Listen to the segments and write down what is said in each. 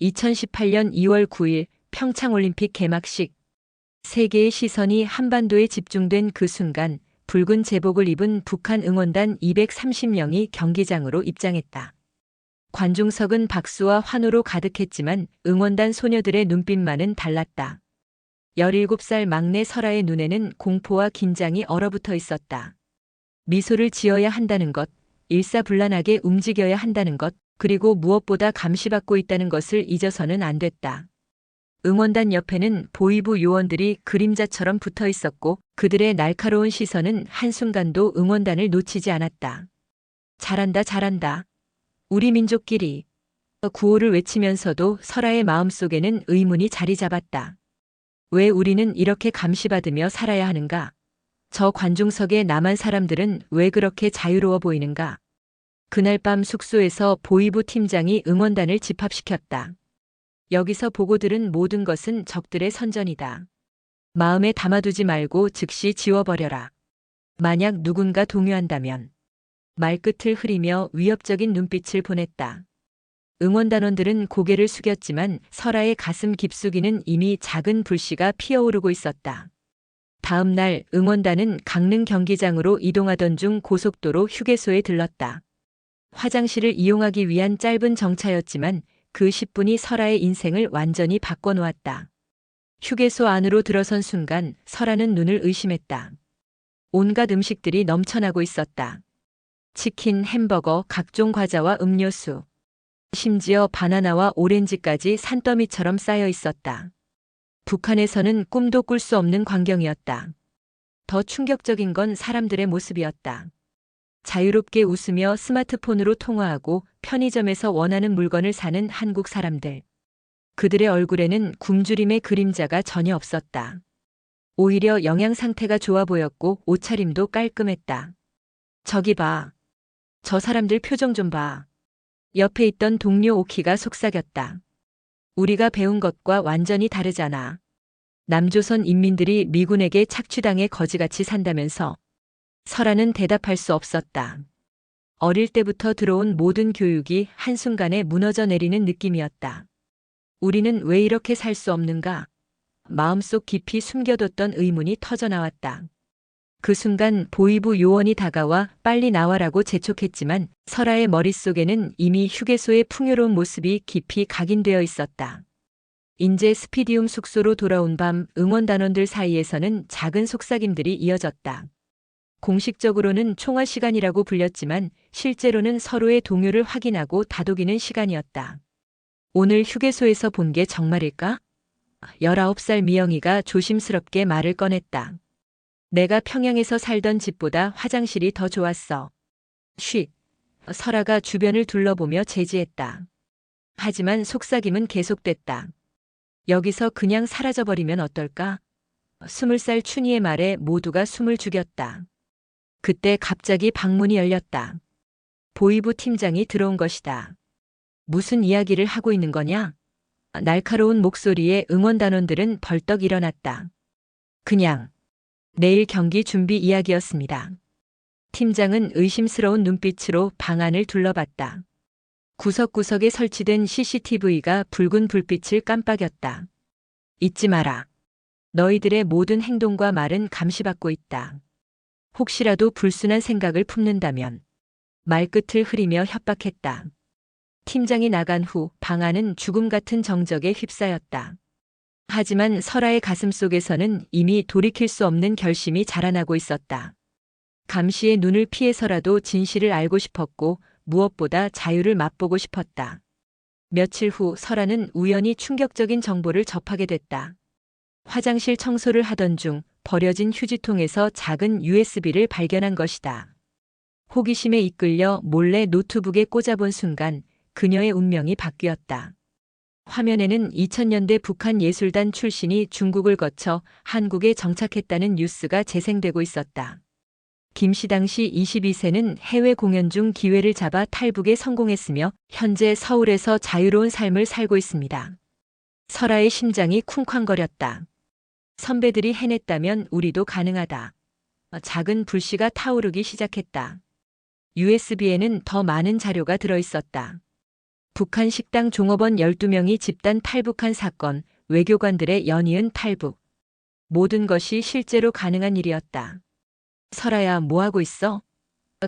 2018년 2월 9일 평창올림픽 개막식. 세계의 시선이 한반도에 집중된 그 순간 붉은 제복을 입은 북한 응원단 230명이 경기장으로 입장했다. 관중석은 박수와 환호로 가득했지만 응원단 소녀들의 눈빛만은 달랐다. 17살 막내 설아의 눈에는 공포와 긴장이 얼어붙어 있었다. 미소를 지어야 한다는 것, 일사불란하게 움직여야 한다는 것, 그리고 무엇보다 감시받고 있다는 것을 잊어서는 안 됐다. 응원단 옆에는 보이부 요원들이 그림자처럼 붙어 있었고 그들의 날카로운 시선은 한순간도 응원단을 놓치지 않았다. 잘한다, 잘한다. 우리 민족끼리. 구호를 외치면서도 설아의 마음속에는 의문이 자리 잡았다. 왜 우리는 이렇게 감시받으며 살아야 하는가? 저 관중석에 남한 사람들은 왜 그렇게 자유로워 보이는가? 그날 밤 숙소에서 보이부 팀장이 응원단을 집합시켰다. 여기서 보고 들은 모든 것은 적들의 선전이다. 마음에 담아두지 말고 즉시 지워버려라. 만약 누군가 동요한다면 말끝을 흐리며 위협적인 눈빛을 보냈다. 응원단원들은 고개를 숙였지만 설아의 가슴 깊숙이는 이미 작은 불씨가 피어오르고 있었다. 다음 날 응원단은 강릉 경기장으로 이동하던 중 고속도로 휴게소에 들렀다. 화장실을 이용하기 위한 짧은 정차였지만 그 10분이 설아의 인생을 완전히 바꿔놓았다. 휴게소 안으로 들어선 순간 설아는 눈을 의심했다. 온갖 음식들이 넘쳐나고 있었다. 치킨, 햄버거, 각종 과자와 음료수. 심지어 바나나와 오렌지까지 산더미처럼 쌓여 있었다. 북한에서는 꿈도 꿀 수 없는 광경이었다. 더 충격적인 건 사람들의 모습이었다. 자유롭게 웃으며 스마트폰으로 통화하고 편의점에서 원하는 물건을 사는 한국 사람들. 그들의 얼굴에는 굶주림의 그림자가 전혀 없었다. 오히려 영양 상태가 좋아 보였고 옷차림도 깔끔했다. 저기 봐. 저 사람들 표정 좀 봐. 옆에 있던 동료 오키가 속삭였다. 우리가 배운 것과 완전히 다르잖아. 남조선 인민들이 미군에게 착취당해 거지같이 산다면서 설아는 대답할 수 없었다. 어릴 때부터 들어온 모든 교육이 한순간에 무너져 내리는 느낌이었다. 우리는 왜 이렇게 살 수 없는가? 마음속 깊이 숨겨뒀던 의문이 터져나왔다. 그 순간 보이부 요원이 다가와 빨리 나와라고 재촉했지만 설아의 머릿속에는 이미 휴게소의 풍요로운 모습이 깊이 각인되어 있었다. 인제 스피디움 숙소로 돌아온 밤 응원단원들 사이에서는 작은 속삭임들이 이어졌다. 공식적으로는 총화 시간이라고 불렸지만 실제로는 서로의 동요를 확인하고 다독이는 시간이었다. 오늘 휴게소에서 본 게 정말일까? 19살 미영이가 조심스럽게 말을 꺼냈다. 내가 평양에서 살던 집보다 화장실이 더 좋았어. 쉿. 설아가 주변을 둘러보며 제지했다. 하지만 속삭임은 계속됐다. 여기서 그냥 사라져버리면 어떨까? 스물 살 춘희의 말에 모두가 숨을 죽였다. 그때 갑자기 방문이 열렸다. 보이부 팀장이 들어온 것이다. 무슨 이야기를 하고 있는 거냐? 날카로운 목소리에 응원단원들은 벌떡 일어났다. 그냥 내일 경기 준비 이야기였습니다. 팀장은 의심스러운 눈빛으로 방안을 둘러봤다. 구석구석에 설치된 CCTV가 붉은 불빛을 깜빡였다. 잊지 마라. 너희들의 모든 행동과 말은 감시받고 있다. 혹시라도 불순한 생각을 품는다면 말끝을 흐리며 협박했다. 팀장이 나간 후 방안은 죽음 같은 정적에 휩싸였다. 하지만 설아의 가슴 속에서는 이미 돌이킬 수 없는 결심이 자라나고 있었다. 감시의 눈을 피해서라도 진실을 알고 싶었고 무엇보다 자유를 맛보고 싶었다. 며칠 후 설아는 우연히 충격적인 정보를 접하게 됐다. 화장실 청소를 하던 중 버려진 휴지통에서 작은 USB를 발견한 것이다. 호기심에 이끌려 몰래 노트북에 꽂아본 순간 그녀의 운명이 바뀌었다. 화면에는 2000년대 북한 예술단 출신이 중국을 거쳐 한국에 정착했다는 뉴스가 재생되고 있었다. 김씨 당시 22세는 해외 공연 중 기회를 잡아 탈북에 성공했으며 현재 서울에서 자유로운 삶을 살고 있습니다. 설아의 심장이 쿵쾅거렸다. 선배들이 해냈다면 우리도 가능하다. 작은 불씨가 타오르기 시작했다. USB에는 더 많은 자료가 들어 있었다. 북한 식당 종업원 12명이 집단 탈북한 사건, 외교관들의 연이은 탈북. 모든 것이 실제로 가능한 일이었다. 설아야, 뭐하고 있어?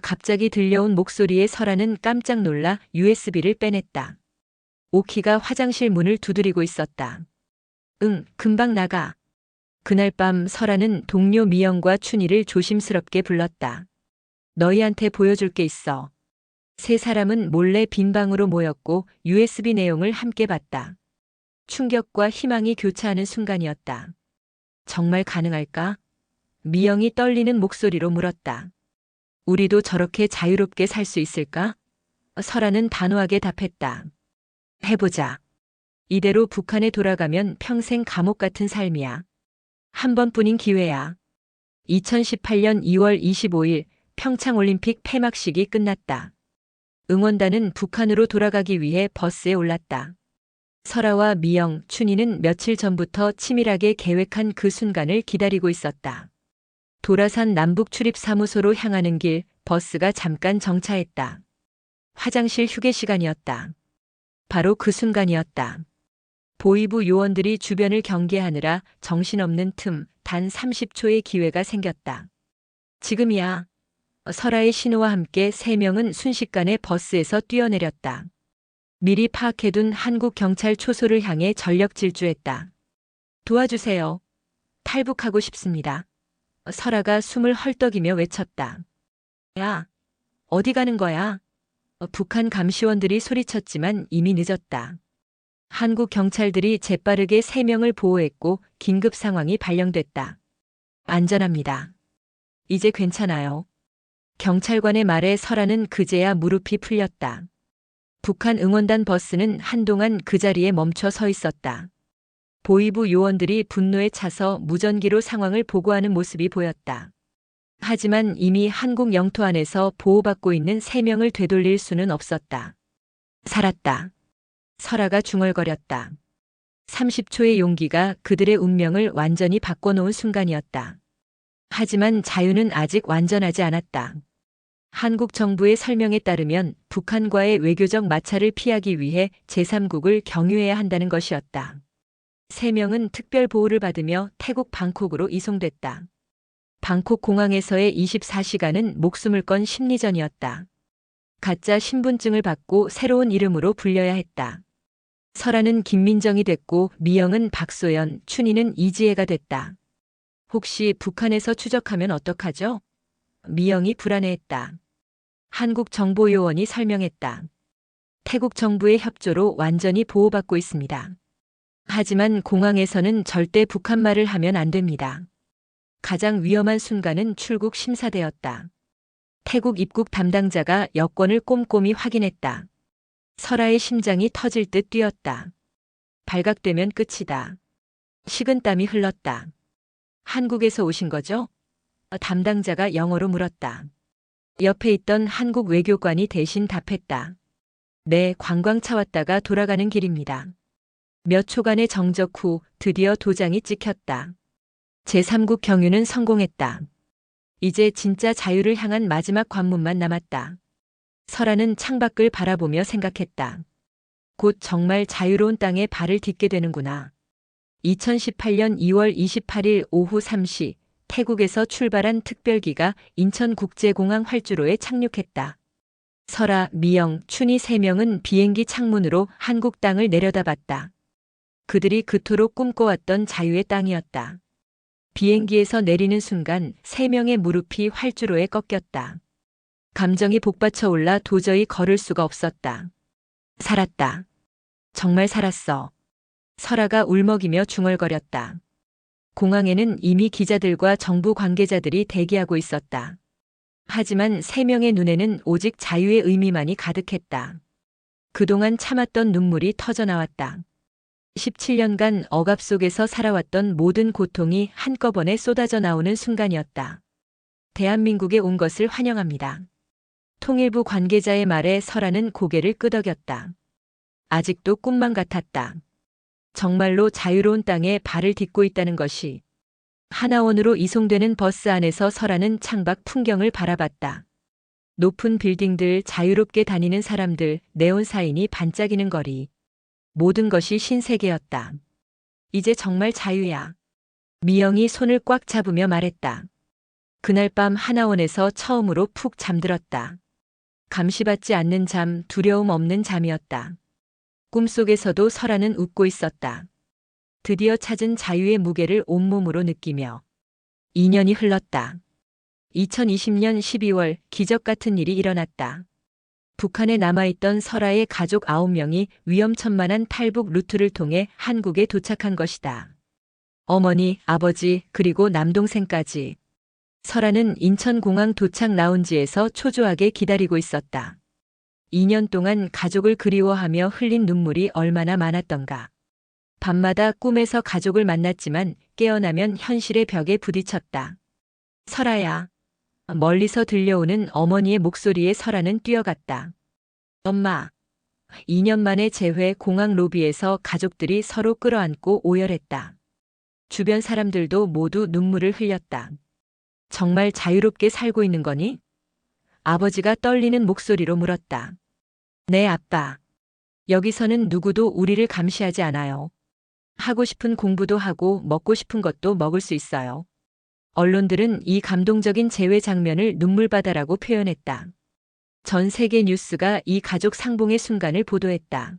갑자기 들려온 목소리에 설아는 깜짝 놀라 USB를 빼냈다. 오키가 화장실 문을 두드리고 있었다. 응, 금방 나가. 그날 밤 설아는 동료 미영과 춘희를 조심스럽게 불렀다. 너희한테 보여줄 게 있어. 세 사람은 몰래 빈 방으로 모였고 USB 내용을 함께 봤다. 충격과 희망이 교차하는 순간이었다. 정말 가능할까? 미영이 떨리는 목소리로 물었다. 우리도 저렇게 자유롭게 살 수 있을까? 설아는 단호하게 답했다. 해보자. 이대로 북한에 돌아가면 평생 감옥 같은 삶이야. 한 번뿐인 기회야. 2018년 2월 25일 평창올림픽 폐막식이 끝났다. 응원단은 북한으로 돌아가기 위해 버스에 올랐다. 설아와 미영, 춘희는 며칠 전부터 치밀하게 계획한 그 순간을 기다리고 있었다. 도라산 남북 출입 사무소로 향하는 길 버스가 잠깐 정차했다. 화장실 휴게 시간이었다. 바로 그 순간이었다. 보이부 요원들이 주변을 경계하느라 정신없는 틈 단 30초의 기회가 생겼다. 지금이야. 설아의 신호와 함께 세 명은 순식간에 버스에서 뛰어내렸다. 미리 파악해둔 한국 경찰 초소를 향해 전력 질주했다. 도와주세요. 탈북하고 싶습니다. 설아가 숨을 헐떡이며 외쳤다. 야, 어디 가는 거야? 북한 감시원들이 소리쳤지만 이미 늦었다. 한국 경찰들이 재빠르게 세 명을 보호했고 긴급 상황이 발령됐다. 안전합니다. 이제 괜찮아요. 경찰관의 말에 설아는 그제야 무릎이 풀렸다. 북한 응원단 버스는 한동안 그 자리에 멈춰 서 있었다. 보이부 요원들이 분노에 차서 무전기로 상황을 보고하는 모습이 보였다. 하지만 이미 한국 영토 안에서 보호받고 있는 세 명을 되돌릴 수는 없었다. 살았다. 설아가 중얼거렸다. 30초의 용기가 그들의 운명을 완전히 바꿔놓은 순간이었다. 하지만 자유는 아직 완전하지 않았다. 한국 정부의 설명에 따르면 북한과의 외교적 마찰을 피하기 위해 제3국을 경유해야 한다는 것이었다. 세 명은 특별 보호를 받으며 태국 방콕으로 이송됐다. 방콕 공항에서의 24시간은 목숨을 건 심리전이었다. 가짜 신분증을 받고 새로운 이름으로 불려야 했다. 설아는 김민정이 됐고 미영은 박소연, 춘희는 이지혜가 됐다. 혹시 북한에서 추적하면 어떡하죠? 미영이 불안해했다. 한국 정보요원이 설명했다. 태국 정부의 협조로 완전히 보호받고 있습니다. 하지만 공항에서는 절대 북한 말을 하면 안 됩니다. 가장 위험한 순간은 출국 심사대였다. 태국 입국 담당자가 여권을 꼼꼼히 확인했다. 설아의 심장이 터질 듯 뛰었다. 발각되면 끝이다. 식은 땀이 흘렀다. 한국에서 오신 거죠? 담당자가 영어로 물었다. 옆에 있던 한국 외교관이 대신 답했다. 네, 관광차 왔다가 돌아가는 길입니다. 몇 초간의 정적 후 드디어 도장이 찍혔다. 제3국 경유는 성공했다. 이제 진짜 자유를 향한 마지막 관문만 남았다. 설아는 창밖을 바라보며 생각했다. 곧 정말 자유로운 땅에 발을 딛게 되는구나. 2018년 2월 28일 오후 3시 태국에서 출발한 특별기가 인천국제공항 활주로에 착륙했다. 설아, 미영, 춘희 3명은 비행기 창문으로 한국 땅을 내려다봤다. 그들이 그토록 꿈꿔왔던 자유의 땅이었다. 비행기에서 내리는 순간 3명의 무릎이 활주로에 꺾였다. 감정이 복받쳐 올라 도저히 걸을 수가 없었다. 살았다. 정말 살았어. 설아가 울먹이며 중얼거렸다. 공항에는 이미 기자들과 정부 관계자들이 대기하고 있었다. 하지만 세 명의 눈에는 오직 자유의 의미만이 가득했다. 그동안 참았던 눈물이 터져나왔다. 17년간 억압 속에서 살아왔던 모든 고통이 한꺼번에 쏟아져 나오는 순간이었다. 대한민국에 온 것을 환영합니다. 통일부 관계자의 말에 설아는 고개를 끄덕였다. 아직도 꿈만 같았다. 정말로 자유로운 땅에 발을 딛고 있다는 것이 하나원으로 이송되는 버스 안에서 설아는 창밖 풍경을 바라봤다. 높은 빌딩들, 자유롭게 다니는 사람들, 네온 사인이 반짝이는 거리. 모든 것이 신세계였다. 이제 정말 자유야. 미영이 손을 꽉 잡으며 말했다. 그날 밤 하나원에서 처음으로 푹 잠들었다. 감시받지 않는 잠, 두려움 없는 잠이었다. 꿈속에서도 설아는 웃고 있었다. 드디어 찾은 자유의 무게를 온몸으로 느끼며 2년이 흘렀다. 2020년 12월 기적 같은 일이 일어났다. 북한에 남아있던 설아의 가족 9명이 위험천만한 탈북 루트를 통해 한국에 도착한 것이다. 어머니, 아버지, 그리고 남동생까지. 설아는 인천공항 도착 라운지에서 초조하게 기다리고 있었다. 2년 동안 가족을 그리워하며 흘린 눈물이 얼마나 많았던가. 밤마다 꿈에서 가족을 만났지만 깨어나면 현실의 벽에 부딪혔다. 설아야. 멀리서 들려오는 어머니의 목소리에 설아는 뛰어갔다. 엄마. 2년 만에 재회 공항 로비에서 가족들이 서로 끌어안고 오열했다. 주변 사람들도 모두 눈물을 흘렸다. 정말 자유롭게 살고 있는 거니? 아버지가 떨리는 목소리로 물었다. 네, 아빠. 여기서는 누구도 우리를 감시하지 않아요. 하고 싶은 공부도 하고 먹고 싶은 것도 먹을 수 있어요. 언론들은 이 감동적인 재회 장면을 눈물바다라고 표현했다. 전 세계 뉴스가 이 가족 상봉의 순간을 보도했다.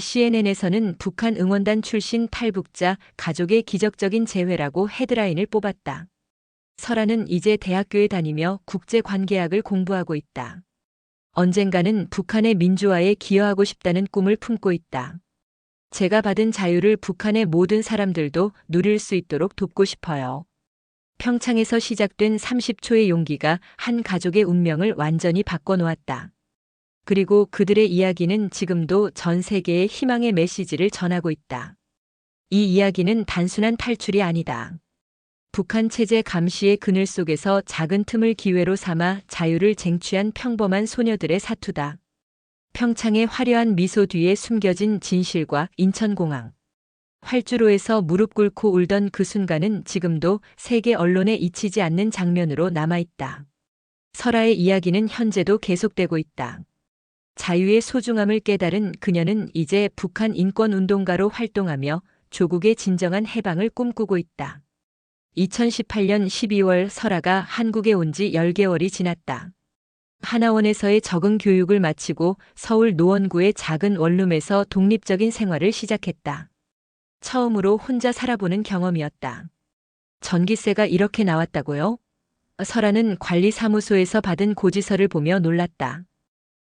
CNN에서는 북한 응원단 출신 탈북자 가족의 기적적인 재회라고 헤드라인을 뽑았다. 설아는 이제 대학교에 다니며 국제관계학을 공부하고 있다. 언젠가는 북한의 민주화에 기여하고 싶다는 꿈을 품고 있다. 제가 받은 자유를 북한의 모든 사람들도 누릴 수 있도록 돕고 싶어요. 평창에서 시작된 30초의 용기가 한 가족의 운명을 완전히 바꿔놓았다. 그리고 그들의 이야기는 지금도 전 세계에 희망의 메시지를 전하고 있다. 이 이야기는 단순한 탈출이 아니다. 북한 체제 감시의 그늘 속에서 작은 틈을 기회로 삼아 자유를 쟁취한 평범한 소녀들의 사투다. 평창의 화려한 미소 뒤에 숨겨진 진실과 인천공항. 활주로에서 무릎 꿇고 울던 그 순간은 지금도 세계 언론에 잊히지 않는 장면으로 남아있다. 설아의 이야기는 현재도 계속되고 있다. 자유의 소중함을 깨달은 그녀는 이제 북한 인권운동가로 활동하며 조국의 진정한 해방을 꿈꾸고 있다. 2018년 12월 설아가 한국에 온 지 10개월이 지났다. 하나원에서의 적응 교육을 마치고 서울 노원구의 작은 원룸에서 독립적인 생활을 시작했다. 처음으로 혼자 살아보는 경험이었다. 전기세가 이렇게 나왔다고요? 설아는 관리사무소에서 받은 고지서를 보며 놀랐다.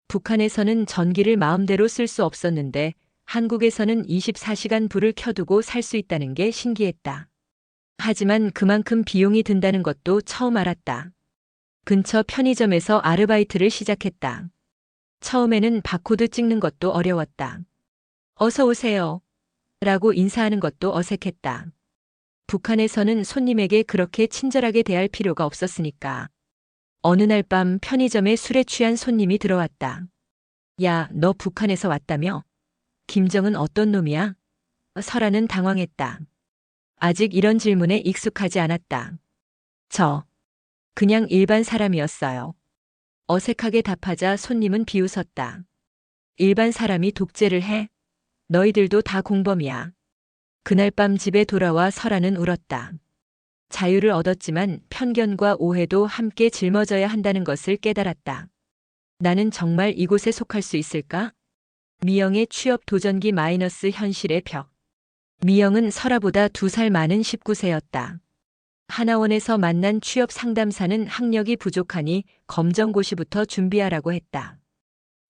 북한에서는 전기를 마음대로 쓸 수 없었는데 한국에서는 24시간 불을 켜두고 살 수 있다는 게 신기했다. 하지만 그만큼 비용이 든다는 것도 처음 알았다. 근처 편의점에서 아르바이트를 시작했다. 처음에는 바코드 찍는 것도 어려웠다. 어서 오세요. 라고 인사하는 것도 어색했다. 북한에서는 손님에게 그렇게 친절하게 대할 필요가 없었으니까. 어느 날 밤 편의점에 술에 취한 손님이 들어왔다. 야, 너 북한에서 왔다며? 김정은 어떤 놈이야? 설아는 당황했다. 아직 이런 질문에 익숙하지 않았다. 저, 그냥 일반 사람이었어요. 어색하게 답하자 손님은 비웃었다. 일반 사람이 독재를 해? 너희들도 다 공범이야. 그날 밤 집에 돌아와 설아는 울었다. 자유를 얻었지만 편견과 오해도 함께 짊어져야 한다는 것을 깨달았다. 나는 정말 이곳에 속할 수 있을까? 미영의 취업 도전기 마이너스 현실의 벽. 미영은 설아보다 두 살 많은 19세였다. 하나원에서 만난 취업 상담사는 학력이 부족하니 검정고시부터 준비하라고 했다.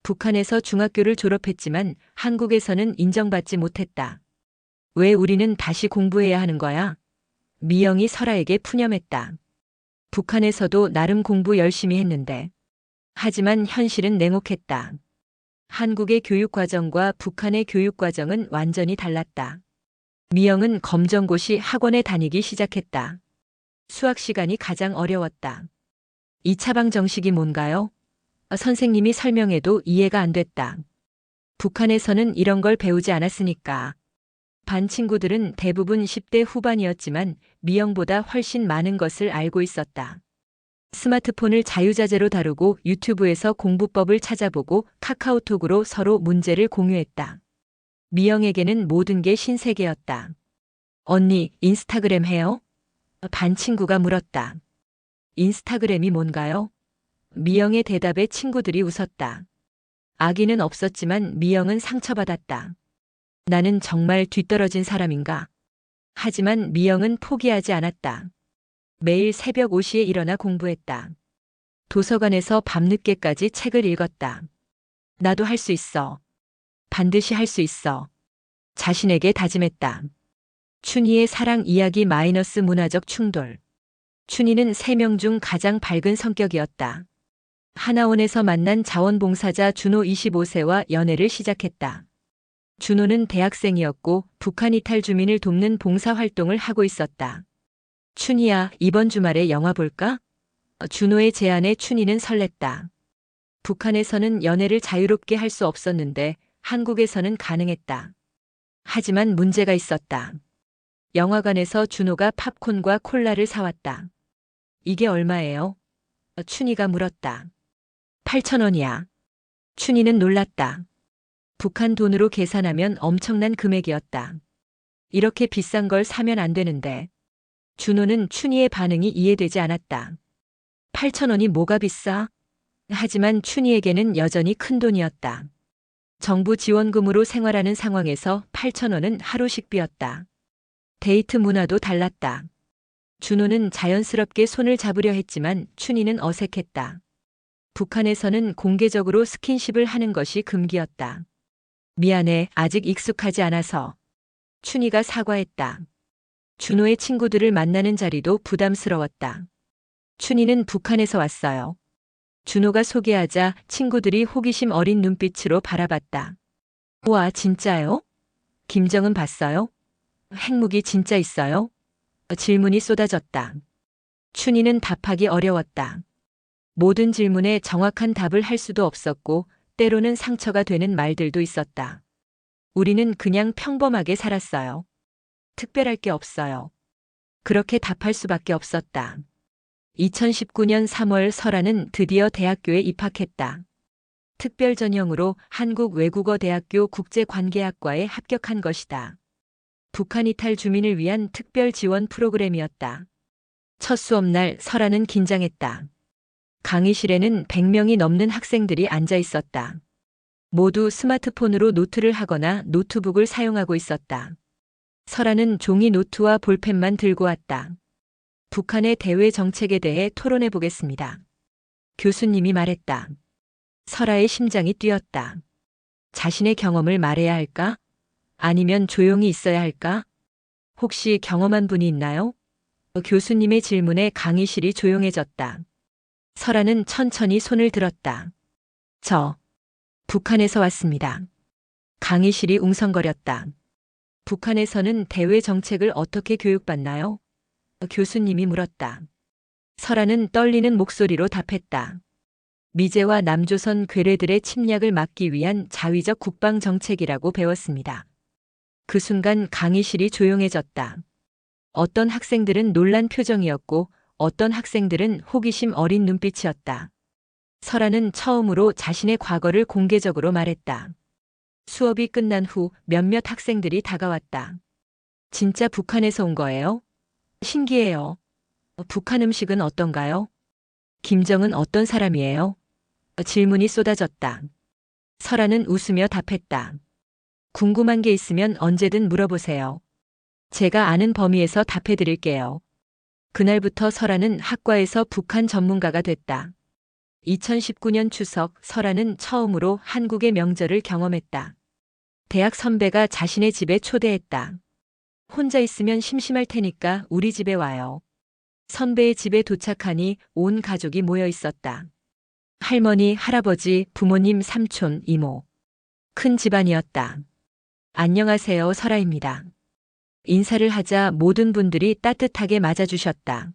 북한에서 중학교를 졸업했지만 한국에서는 인정받지 못했다. 왜 우리는 다시 공부해야 하는 거야? 미영이 설아에게 푸념했다. 북한에서도 나름 공부 열심히 했는데. 하지만 현실은 냉혹했다. 한국의 교육과정과 북한의 교육과정은 완전히 달랐다. 미영은 검정고시 학원에 다니기 시작했다. 수학 시간이 가장 어려웠다. 2차 방 정식이 뭔가요? 선생님이 설명해도 이해가 안 됐다. 북한에서는 이런 걸 배우지 않았으니까. 반 친구들은 대부분 10대 후반이었지만 미영보다 훨씬 많은 것을 알고 있었다. 스마트폰을 자유자재로 다루고 유튜브에서 공부법을 찾아보고 카카오톡으로 서로 문제를 공유했다. 미영에게는 모든 게 신세계였다. 언니, 인스타그램 해요? 반 친구가 물었다. 인스타그램이 뭔가요? 미영의 대답에 친구들이 웃었다. 아기는 없었지만 미영은 상처받았다. 나는 정말 뒤떨어진 사람인가? 하지만 미영은 포기하지 않았다. 매일 새벽 5시에 일어나 공부했다. 도서관에서 밤늦게까지 책을 읽었다. 나도 할 수 있어. 반드시 할 수 있어. 자신에게 다짐했다. 춘희의 사랑 이야기 마이너스 문화적 충돌. 춘희는 세 명 중 가장 밝은 성격이었다. 하나원에서 만난 자원봉사자 준호 25세와 연애를 시작했다. 준호는 대학생이었고 북한 이탈 주민을 돕는 봉사활동을 하고 있었다. 춘희야, 이번 주말에 영화 볼까? 준호의 제안에 춘희는 설렜다. 북한에서는 연애를 자유롭게 할 수 없었는데 한국에서는 가능했다. 하지만 문제가 있었다. 영화관에서 준호가 팝콘과 콜라를 사왔다. 이게 얼마예요? 춘희가 물었다. 8천원이야. 춘희는 놀랐다. 북한 돈으로 계산하면 엄청난 금액이었다. 이렇게 비싼 걸 사면 안 되는데. 준호는 춘희의 반응이 이해되지 않았다. 8천원이 뭐가 비싸? 하지만 춘희에게는 여전히 큰 돈이었다. 정부 지원금으로 생활하는 상황에서 8천원은 하루 식비였다. 데이트 문화도 달랐다. 준호는 자연스럽게 손을 잡으려 했지만 춘희는 어색했다. 북한에서는 공개적으로 스킨십을 하는 것이 금기였다. 미안해, 아직 익숙하지 않아서. 춘희가 사과했다. 준호의 친구들을 만나는 자리도 부담스러웠다. 춘희는 북한에서 왔어요. 준호가 소개하자 친구들이 호기심 어린 눈빛으로 바라봤다. 와, 진짜요? 김정은 봤어요? 핵무기 진짜 있어요? 질문이 쏟아졌다. 춘희는 답하기 어려웠다. 모든 질문에 정확한 답을 할 수도 없었고, 때로는 상처가 되는 말들도 있었다. 우리는 그냥 평범하게 살았어요. 특별할 게 없어요. 그렇게 답할 수밖에 없었다. 2019년 3월 설아는 드디어 대학교에 입학했다. 특별 전형으로 한국외국어대학교 국제관계학과에 합격한 것이다. 북한 이탈 주민을 위한 특별 지원 프로그램이었다. 첫 수업 날 설아는 긴장했다. 강의실에는 100명이 넘는 학생들이 앉아 있었다. 모두 스마트폰으로 노트를 하거나 노트북을 사용하고 있었다. 설아는 종이 노트와 볼펜만 들고 왔다. 북한의 대외 정책에 대해 토론해 보겠습니다. 교수님이 말했다. 설아의 심장이 뛰었다. 자신의 경험을 말해야 할까? 아니면 조용히 있어야 할까? 혹시 경험한 분이 있나요? 교수님의 질문에 강의실이 조용해졌다. 설아는 천천히 손을 들었다. 저, 북한에서 왔습니다. 강의실이 웅성거렸다. 북한에서는 대외 정책을 어떻게 교육받나요? 교수님이 물었다. 설아는 떨리는 목소리로 답했다. 미제와 남조선 괴뢰들의 침략을 막기 위한 자위적 국방 정책이라고 배웠습니다. 그 순간 강의실이 조용해졌다. 어떤 학생들은 놀란 표정이었고 어떤 학생들은 호기심 어린 눈빛이었다. 설아는 처음으로 자신의 과거를 공개적으로 말했다. 수업이 끝난 후 몇몇 학생들이 다가왔다. 진짜 북한에서 온 거예요? 신기해요. 북한 음식은 어떤가요? 김정은 어떤 사람이에요? 질문이 쏟아졌다. 설아는 웃으며 답했다. 궁금한 게 있으면 언제든 물어보세요. 제가 아는 범위에서 답해 드릴게요. 그날부터 설아는 학과에서 북한 전문가가 됐다. 2019년 추석 설아는 처음으로 한국의 명절을 경험했다. 대학 선배가 자신의 집에 초대했다. 혼자 있으면 심심할 테니까 우리 집에 와요. 선배의 집에 도착하니 온 가족이 모여 있었다. 할머니, 할아버지, 부모님, 삼촌, 이모. 큰 집안이었다. 안녕하세요, 설아입니다. 인사를 하자 모든 분들이 따뜻하게 맞아주셨다.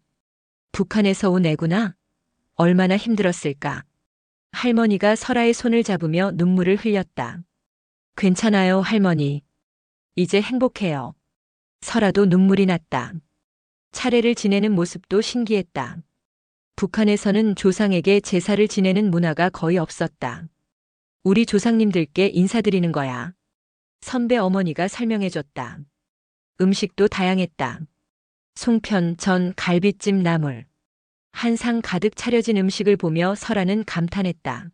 북한에서 온 애구나. 얼마나 힘들었을까. 할머니가 설아의 손을 잡으며 눈물을 흘렸다. 괜찮아요, 할머니. 이제 행복해요. 설아도 눈물이 났다. 차례를 지내는 모습도 신기했다. 북한에서는 조상에게 제사를 지내는 문화가 거의 없었다. 우리 조상님들께 인사드리는 거야. 선배 어머니가 설명해줬다. 음식도 다양했다. 송편, 전, 갈비찜, 나물. 한 상 가득 차려진 음식을 보며 설아는 감탄했다.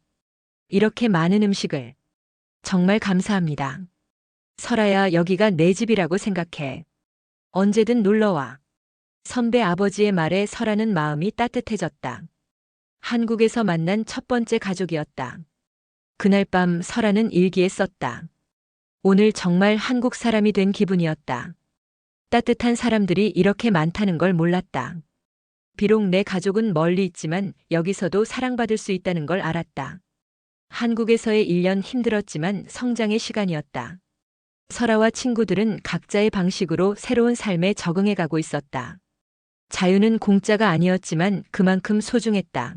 이렇게 많은 음식을. 정말 감사합니다. 설아야, 여기가 내 집이라고 생각해. 언제든 놀러와. 선배 아버지의 말에 설아는 마음이 따뜻해졌다. 한국에서 만난 첫 번째 가족이었다. 그날 밤 설아는 일기에 썼다. 오늘 정말 한국 사람이 된 기분이었다. 따뜻한 사람들이 이렇게 많다는 걸 몰랐다. 비록 내 가족은 멀리 있지만 여기서도 사랑받을 수 있다는 걸 알았다. 한국에서의 1년 힘들었지만 성장의 시간이었다. 설아와 친구들은 각자의 방식으로 새로운 삶에 적응해 가고 있었다. 자유는 공짜가 아니었지만 그만큼 소중했다.